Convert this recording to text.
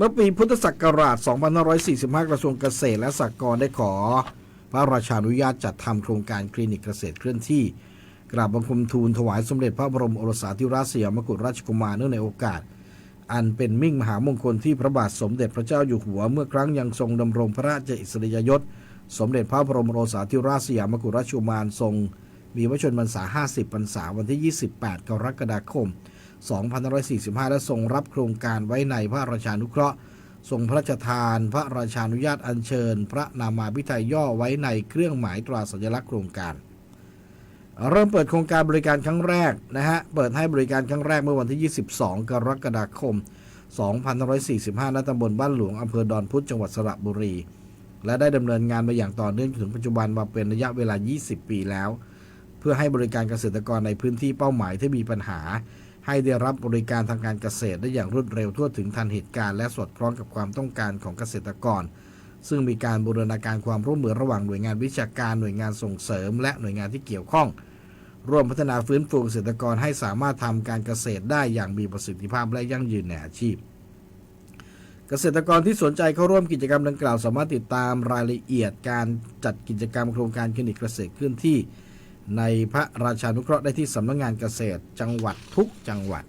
เมื่อปีพุทธศักราช 2545 กระทรวงเกษตรและสหกรณ์ได้ขอ พระราชานุญาตจัดทำโครงการคลินิกเกษตรเคลื่อนที่ กราบบังคมทูลถวายสมเด็จพระบรมโอรสาธิราชสยามกุฎราชกุมารเนื่องในโอกาส อันเป็นมิ่งมหามงคลที่พระบาทสมเด็จพระเจ้าอยู่หัว เมื่อครั้งยังทรงดำรงพระราชอิสริยยศ สมเด็จพระบรมโอรสาธิราชสยามกุฎราชกุมารทรง มีพระชนมพรรษา 50 พรรษาวันที่ 28 กรกฎาคม 2545 และทรงรับโครงการไว้ในพระราชานุเคราะห์ ทรงพระราชทาน พระราชานุญาตอัญเชิญ พระนามาพิไทยย่อไว้ในเครื่องหมายตราสัญลักษณ์โครงการ เริ่มเปิดโครงการบริการครั้งแรกนะฮะ เปิดให้บริการครั้งแรกเมื่อวันที่ 22 กรกฎาคม 2545 ณ ตำบลบ้านหลวง อำเภอดอนพุธ จังหวัดสระบุรี และได้ดำเนินงานมาอย่างต่อเนื่องจนถึงปัจจุบันมาเป็นระยะเวลา 20 ปีแล้ว เพื่อให้บริการเกษตรกรในพื้นที่เป้าหมายที่มีปัญหา ให้ได้รับบริการทางการเกษตรได้อย่างรวดเร็วทั่วถึงทันเหตุการณ์และสอดคล้องกับความต้องการของเกษตรกร ซึ่งมีการบูรณาการความร่วมมือระหว่างหน่วยงานวิชาการหน่วยงานส่งเสริม และหน่วยงานที่เกี่ยวข้อง ร่วมพัฒนาฟื้นฟูเกษตรกรให้สามารถทำการเกษตรได้อย่างมีประสิทธิภาพและยั่งยืนในอาชีพ เกษตรกรที่สนใจเข้าร่วมกิจกรรมดังกล่าว สามารถติดตามรายละเอียดการจัดกิจกรรมโครงการคลินิกเกษตรเคลื่อนที่ ในพระราชานุเคราะห์ได้ที่สำนักงานเกษตรจังหวัดทุกจังหวัด